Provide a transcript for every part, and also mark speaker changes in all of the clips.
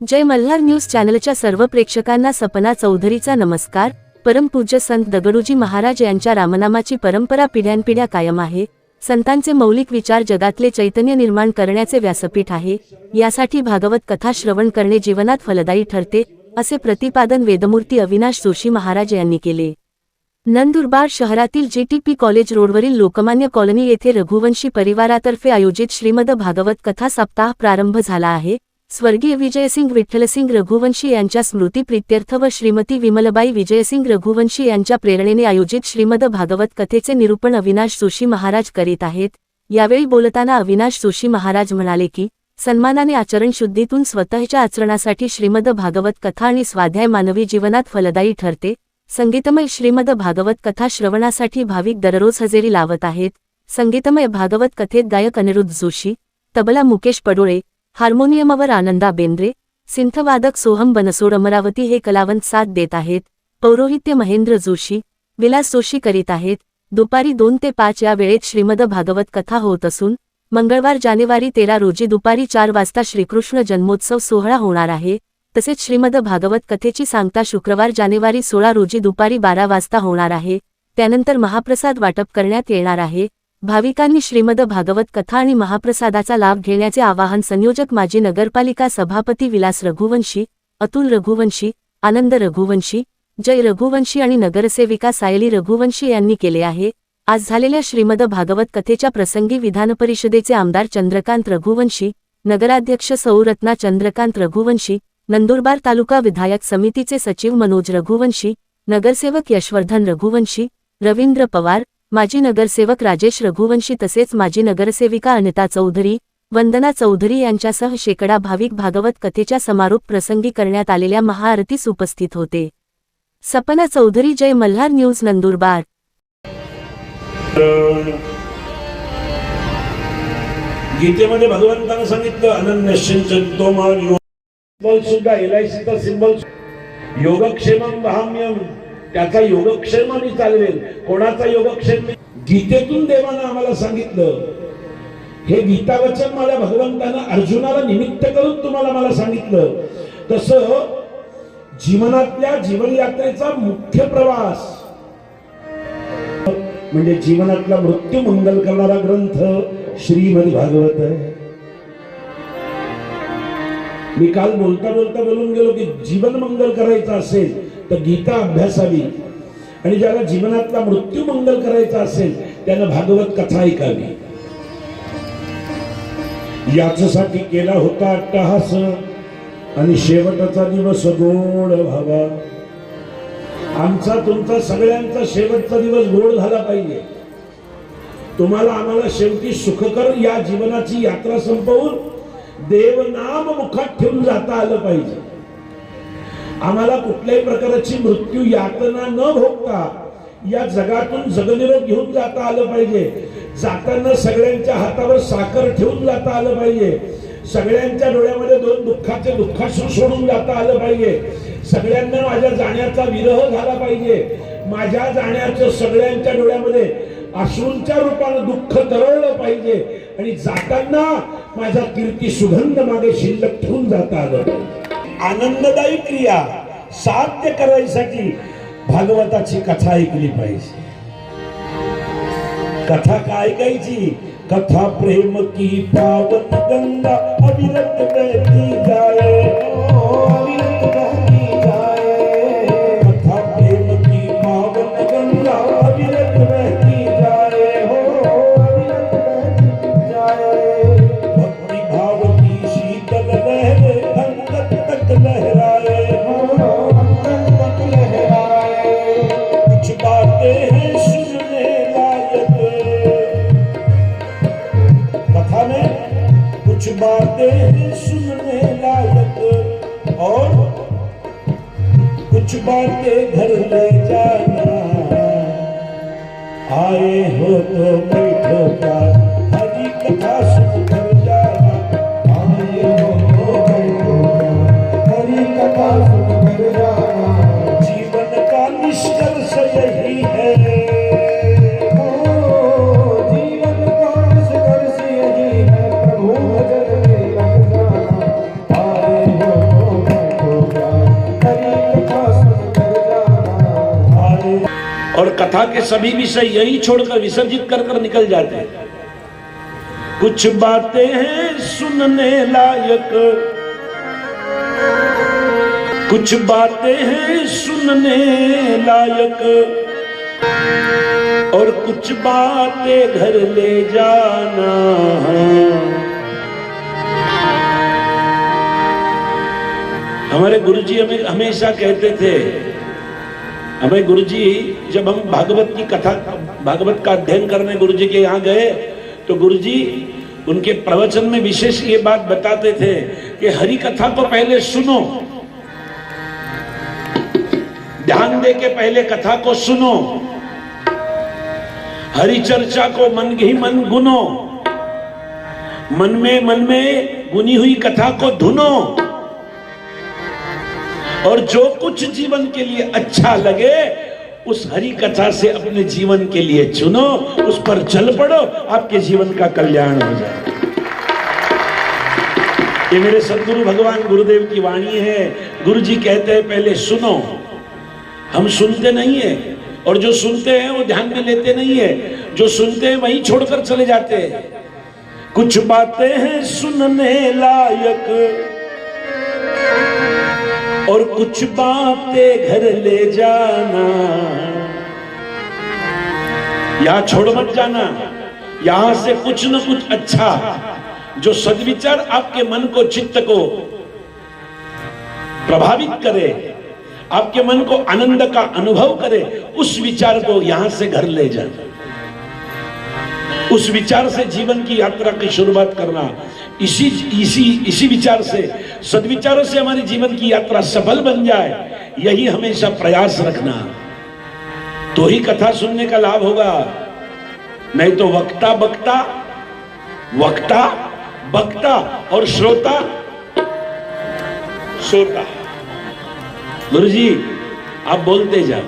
Speaker 1: जय Malhar news चॅनलच्या सर्व प्रेक्षकांना सपना चौधरीचा नमस्कार. परमपूज्य संत दगडूजी महाराज यांच्या रामनामाची परंपरा पिढ्यानपिढ्या कायम आहे. संतांचे मौलिक विचार जगातले चैतन्य निर्माण करण्याचे व्यासपीठ आहे. यासाठी भागवत कथा श्रवण करणे जीवनात फलदायी ठरते असे प्रतिपादन वेदमूर्ती अविनाश जोशी महाराज यांनी केले. नंदुरबार शहरातील जेटीपी कॉलेज रोडवरील लोकमान्य कॉलनी येथे रघुवंशी परिवारातर्फे आयोजित श्रीमद भागवत कथा सप्ताह प्रारंभ झाला आहे. स्वर्गीय विजयसिंग विठ्ठलसिंग रघुवंशी यांच्या स्मृतीप्रित्यर्थ व श्रीमती विमलबाई विजयसिंग रघुवंशी यांच्या प्रेरणेने आयोजित श्रीमद भागवत कथेचे निरूपण अविनाश जोशी महाराज करीत आहेत. यावेळी बोलताना अविनाश जोशी महाराज म्हणाले की सन्मानाने आचरण शुद्धीतून स्वतःच्या आचरणासाठी श्रीमद भागवत कथा आणि स्वाध्याय मानवी जीवनात फलदायी ठरते. संगीतमय श्रीमद भागवत कथा श्रवणासाठी भाविक दररोज हजेरी लावत आहेत. संगीतमय भागवत कथेत गायक अनिरुद्ध जोशी तबला मुकेश पडोळे हार्मोनियमवर आनंदा बेंद्रे सिंथवादक सोहम बनसोड अमरावती हे कलावंत साथ देत आहेत पौरोहित्य महेंद्र जोशी विलास जोशी करीत आहेत दुपारी दोन ते पाच या वेळेत श्रीमद भागवत कथा होत असून मंगळवार जानेवारी तेरा रोजी दुपारी चार वाजता श्रीकृष्ण जन्मोत्सव सोहळा होणार आहे तसेच श्रीमद भागवत कथेची सांगता शुक्रवार जानेवारी सोळा रोजी दुपारी बारा वाजता होणार आहे त्यानंतर महाप्रसाद वाटप करण्यात येणार आहे भाविकांनी श्रीमद भागवत कथा आणि महाप्रसादाचा लाभ घेण्याचे आवाहन संयोजक माजी नगरपालिका सभापती विलास रघुवंशी अतुल रघुवंशी आनंद रघुवंशी जय रघुवंशी आणि नगरसेविका सायली रघुवंशी यांनी केले आहे. आज झालेल्या श्रीमद भागवत कथेच्या प्रसंगी विधानपरिषदेचे आमदार चंद्रकांत रघुवंशी नगराध्यक्ष सौरत्ना चंद्रकांत रघुवंशी नंदुरबार तालुका विधायक समितीचे सचिव मनोज रघुवंशी नगरसेवक यशवर्धन रघुवंशी रवींद्र पवार माजी नगरसेवक राजेश रघुवंशी तसेच माजी नगरसेविका अनिता चौधरी वंदना चौधरी यांच्यासह शेकडा भाविक भागवत कथेच्या समारोप प्रसंगी करण्यात आलेल्या महाआरतीस उपस्थित होते. सपना चौधरी जय मल्हार न्यूज नंदुरबार.
Speaker 2: गीतेमध्ये भगवंतानं सांगितलं अनन्य सिंचन सिंबल सुद्धा एल सिंबल योगक्षेमम त्याचा योगक्षेम मी चालवेल. कोणाचा योगक्षेम गीतेतून देवानं आम्हाला सांगितलं. हे गीता वचन मला भगवंतानं अर्जुनाला निमित्त करून तुम्हाला मला सांगितलं. तस जीवनातल्या जीवनयात्रेचा मुख्य प्रवास म्हणजे जीवनातला मृत्यू मंगल करणारा ग्रंथ श्रीमद भागवत आहे. मी काल बोलता बोलता बोलून गेलो की जीवन मंगल करायचं असेल तर गीता अभ्यासावी आणि ज्याला जीवनातला मृत्यू मंगल करायचा असेल त्यानं भागवत कथा ऐकावी. याच्यासाठी केला होता अट्टहास. आणि शेवटचा दिवस गोड व्हावा. आमचा तुमचा सगळ्यांचा शेवटचा दिवस गोड झाला पाहिजे. तुम्हाला आम्हाला शेवटी सुखकर या जीवनाची यात्रा संपवून देवनाम मुखात ठेवून जाता आलं पाहिजे. आम्हाला कुठल्याही प्रकारची मृत्यू यातना न भोगता या जगातून जगनिरोग घेऊन जाता आलं पाहिजे. जाताना सगळ्यांच्या हातावर साखर ठेवून जाता आलं पाहिजे. सगळ्यांच्या डोळ्यामध्ये दोन दुःखाचे दुःखाश्रू सोडून जाता आलं पाहिजे. सगळ्यांना माझ्या जाण्याचा विरह झाला पाहिजे. माझ्या जाण्याचं सगळ्यांच्या डोळ्यामध्ये अश्रूंच्या रूपानं दुःख तरळलं पाहिजे. आणि जाताना माझा कीर्ती सुगंध मागे शिल्लक ठेवून जाता आलं. पाहिजे. आनंददायी क्रिया साध्य करायसाठी भागवताची कथा ऐकली पाहिजे. कथा काय ऐकायची? कथा प्रेम की पावन गंगा अविरत बहती जाए कुछ बातें हैं सुनने लायक और कुछ बातें घर ले जाना। आए हो तो बैठो प्यार। और कथा के सभी विषय यही छोड़कर विसर्जित कर कर निकल जाते हैं। कुछ बातें हैं सुनने लायक। कुछ बातें हैं सुनने लायक। और कुछ बातें घर ले जाना हमारे गुरुजी हमें हमेशा कहते थे हमें गुरुजी, जब हम भागवत की कथा, भागवत का अध्ययन करने गुरुजी के यहाँ गए तो गुरुजी उनके प्रवचन में विशेष ये बात बताते थे कि हरि कथा को पहले सुनो। ध्यान दे के पहले कथा को सुनो। हरि चर्चा को मन ही मन गुनो। मन में मन में गुनी हुई कथा को धुनो। और जो कुछ जीवन के लिए अच्छा लगे, उस हरि कथा से अपने जीवन के लिए चुनो, उस पर चल पड़ो, आपके जीवन का कल्याण हो जाए। ये मेरे सदगुरु भगवान गुरुदेव की वाणी है। गुरु जी कहते हैं, पहले सुनो। हम सुनते नहीं है, और जो सुनते हैं, वो ध्यान में लेते नहीं है। जो सुनते हैं, वही छोड़कर चले जाते हैं। कुछ बातें हैं सुनने लायक और कुछ बातें घर ले जाना। यहाँ छोड़ मत जाना। यहाँ से कुछ न कुछ अच्छा जो सदविचार आपके मन को, चित्त को प्रभावित करे, आपके मन को आनंद का अनुभव करे, उस विचार को यहाँ से घर ले जाना। उस विचार से जीवन की यात्रा की शुरुआत करना। इसी इसी इसी विचार से, सदविचारों से हमारे जीवन की यात्रा सफल बन जाए, यही हमेशा प्रयास रखना। तो ही कथा सुनने का लाभ होगा। नहीं तो वक्ता बक्ता वक्ता बक्ता और श्रोता श्रोता। गुरु जी आप बोलते जाओ।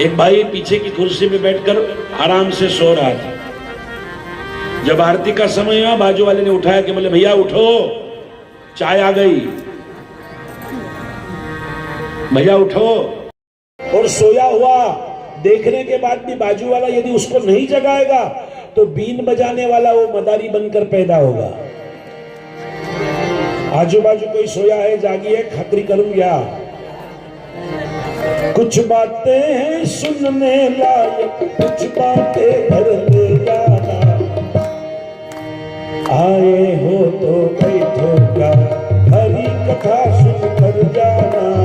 Speaker 2: एक भाई पीछे की कुर्सी पे बैठकर आराम से सो रहा था। जब आरती का समय हुआ, बाजू वाले ने उठाया कि बोले, भैया, उठो। चाय आ गई। भैया, उठो। और सोया हुआ, देखने के बाद भी बाजू वाला यदि उसको नहीं जगाएगा तो बीन बजाने वाला वो मदारी बनकर पैदा होगा। आजू बाजू कोई सोया है, जागी है, खातरी करूँ क्या कुछ बातें हैं सुनने लायक, कुछ बातें जाना आए हो तो बैठो का। हरी कथा सुन कर जाना।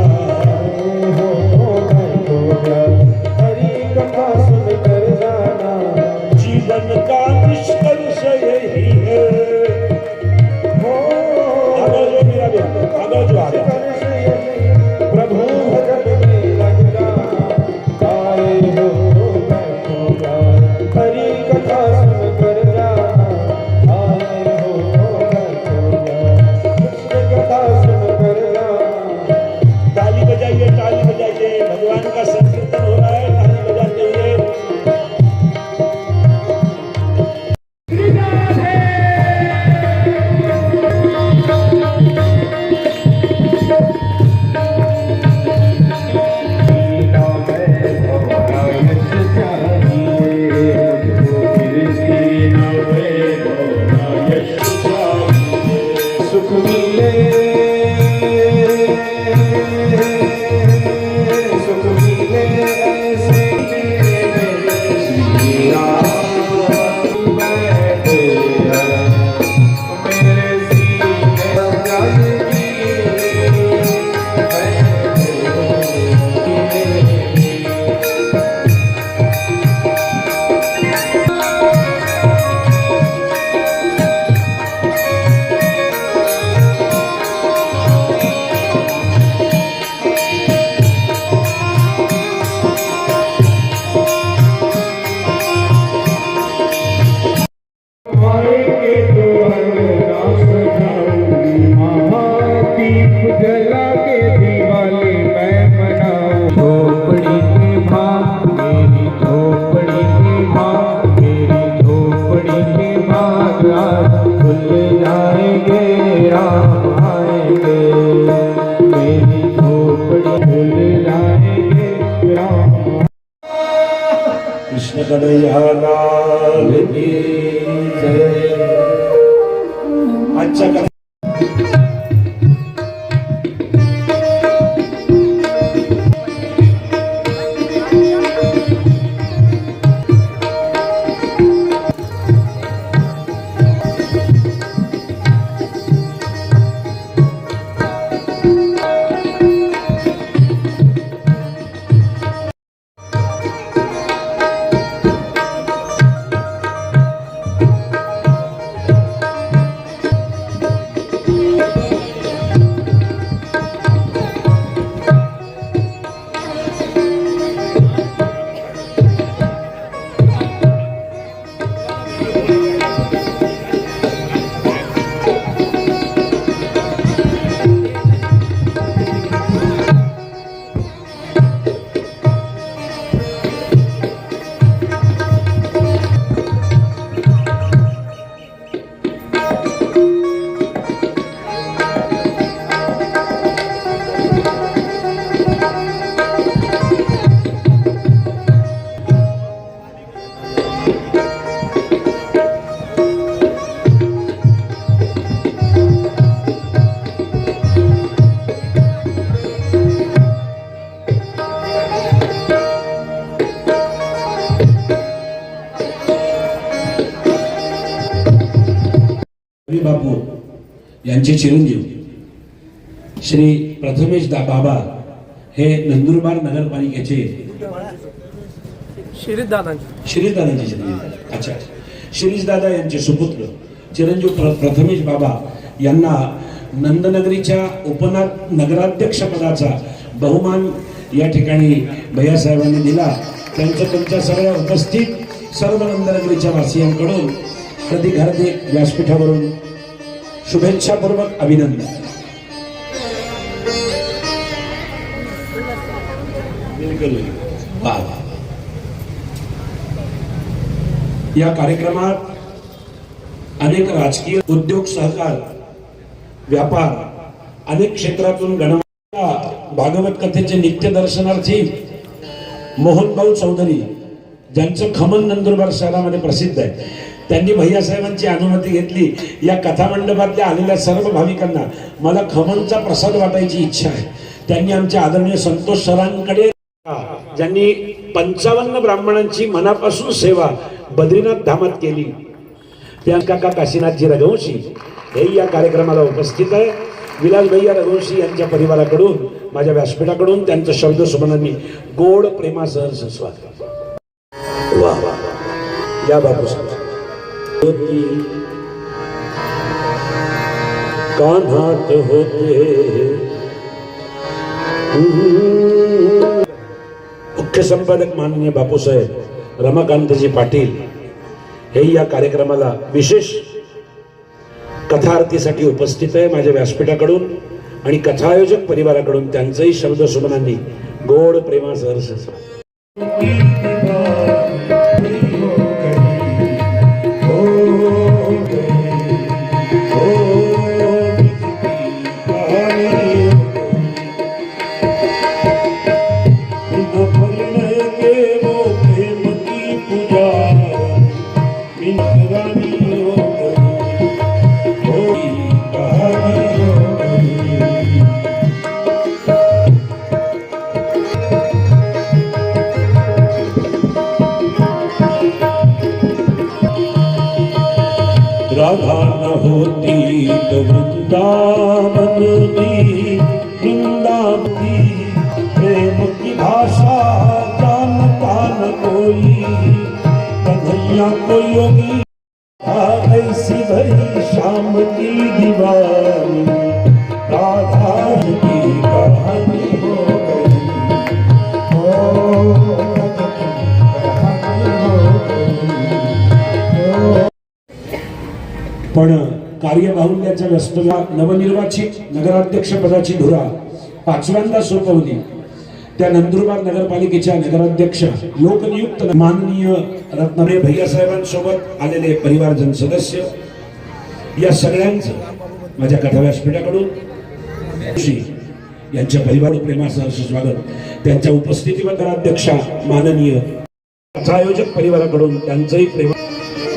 Speaker 2: बापू यांचे चिरंजीव. श्री प्रथमेश दा बाबा हे नंदुरबार नगरपालिकेचे
Speaker 3: शिरीष दादांची
Speaker 2: शिरीषदादांचे चिरंजीव. अच्छा. शिरीषदादा यांचे सुपुत्र चिरंजीव प्र प्रथमेश बाबा यांना नंदनगरीच्या उपना नगराध्यक्ष पदाचा बहुमान या ठिकाणी भैयासाहेबांनी दिला. त्यांचं तुमच्या सगळ्या उपस्थित सर्व नंदनगरीच्या वासियांकडून हार्दिक हार्दिक व्यासपीठावरून शुभेच्छापूर्वक अभिनंदन. या कार्यक्रमात अनेक राजकीय उद्योग सहकार व्यापार अनेक क्षेत्रातून गणमान्य भागवत कथेचे नित्य दर्शनार्थी मोहनभाऊ चौधरी ज्यांचं खमन नंदुरबार शहरामध्ये प्रसिद्ध आहे. त्यांनी भैयासाहेबांची अनुमती घेतली. या कथा मंडपातल्या आलेल्या सर्व भाविकांना मला खमनचा प्रसाद वाटायची इच्छा आहे. त्यांनी आमच्या आदरणीय संतोष सरांकडे ज्यांनी पंचावन्न ब्राह्मणांची मनापासून सेवा बद्रीनाथ धामात केली. त्या काका काशीनाथजी रघुवंशी हे या कार्यक्रमाला उपस्थित आहे. विलास भैया रघुवंशी यांच्या परिवाराकडून माझ्या व्यासपीठाकडून त्यांचं शब्द सुमनांनी गोड प्रेमासह स्वागत वा वा वा. या बापू होती। कान्हात होते। मुख्य संपादक माननीय बापूसाहेब रमाकांतजी पाटील हे या कार्यक्रमाला विशेष कथाआरतीसाठी उपस्थित आहे माझ्या व्यासपीठाकडून आणि कथायोजक परिवाराकडून त्यांचंही शब्द सुमनांनी गोड प्रेमासह राधा न होती तो वृंदावन दी वृंदावती प्रेम की भाषा जानता न कोई कन्हैया को योगी ऐसी भई शाम की दीवानी राधा की कहानी हो। पण कार्यबाहुल्याच्या व्यस्त नवनिर्वाचित नगराध्यक्ष पदाची धुरा पाचव्यांदा सोपवली. त्या नंदुरबार नगरपालिकेच्या नगराध्यक्ष लोकनियुक्त माननीय रत्नारे भैयासाहेबांसोबत आलेले परिवारजन सदस्य या सगळ्यांचं माझ्या कथा व्यासपीठाकडून यांच्या परिवार प्रेमासह स्वागत. त्यांच्या उपस्थितीवर नगराध्यक्षा माननीय आयोजक परिवाराकडून त्यांचंही प्रेम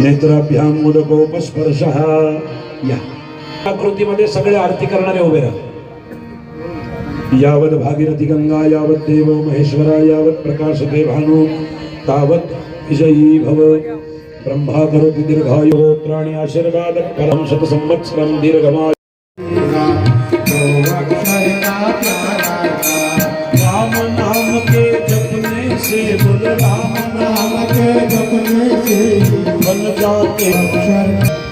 Speaker 2: नेत्राभ्याम मुदकोपस्पर्श या. आकृतीमध्ये सगळे आरती करणारे उभे राहा. यावत भागीरथी गंगा यावत देव महेश्वरा यावत प्रकाश दे भानु तावत विजयी भव ब्रह्मा करोति दीर्घायु गोत्राणि आशीर्वाद परम शत संवत्सरम दीर्घमा your picture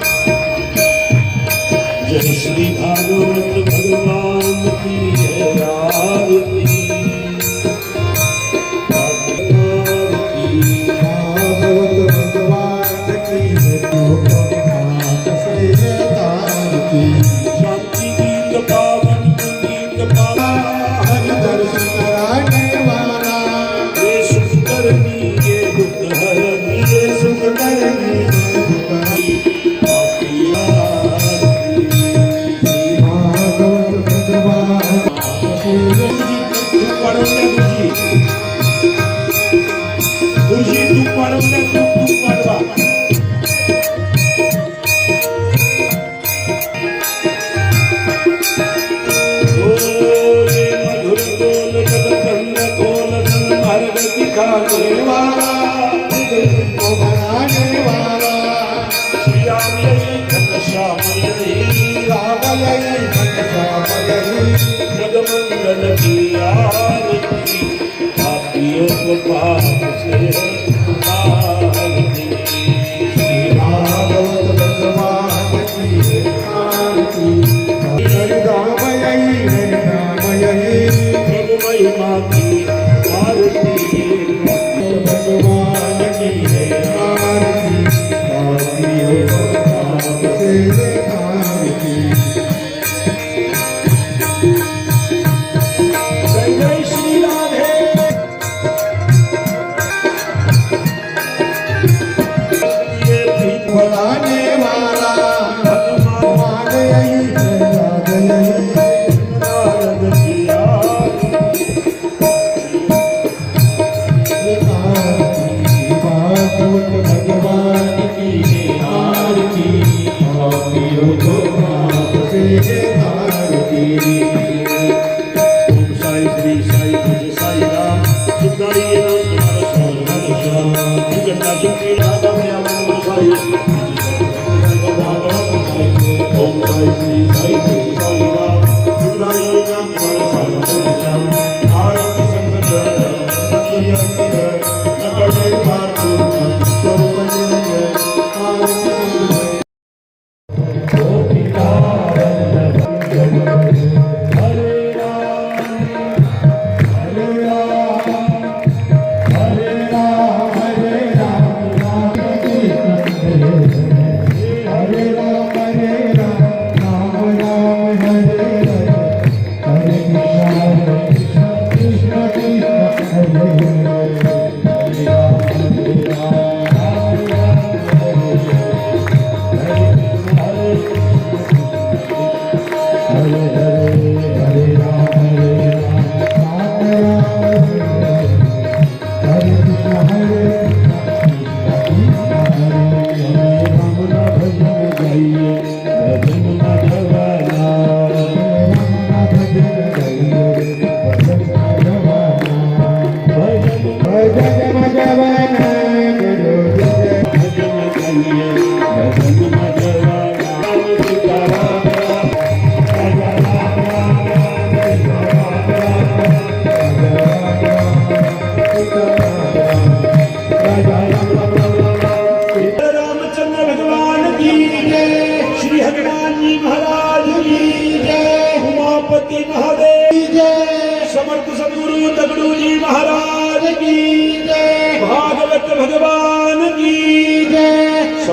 Speaker 2: Thank you.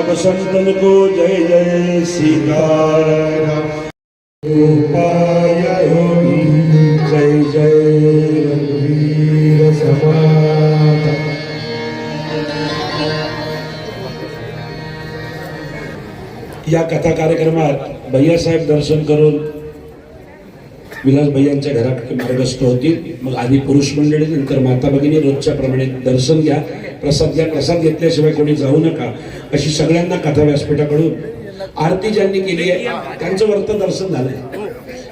Speaker 2: सब संतन को जय जय सीताराम जय जय रघुवीर या कथा कार्यक्रमात भैया साहेब दर्शन करून विलास भैयांच्या घरात मार्गस्थ होतील. मग आधी पुरुष मंडळी नंतर माता भगिनी रोजच्या प्रमाणे दर्शन घ्या. प्रसाद या प्रसाद घेतल्याशिवाय कोणी जाऊ नका अशी सगळ्यांना कथा व्यासपीठाकडून आरती ज्यांनी केली आहे त्यांचं वर्त दर्शन झालंय.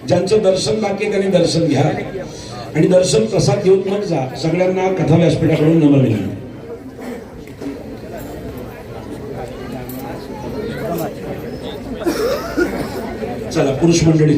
Speaker 2: ज्यांचं दर्शन बाकी त्यांनी दर्शन घ्या. आणि दर्शन प्रसाद घेऊन मग जा सगळ्यांना कथा व्यासपीठाकडून नमन विनंती. चला पुरुष मंडळी.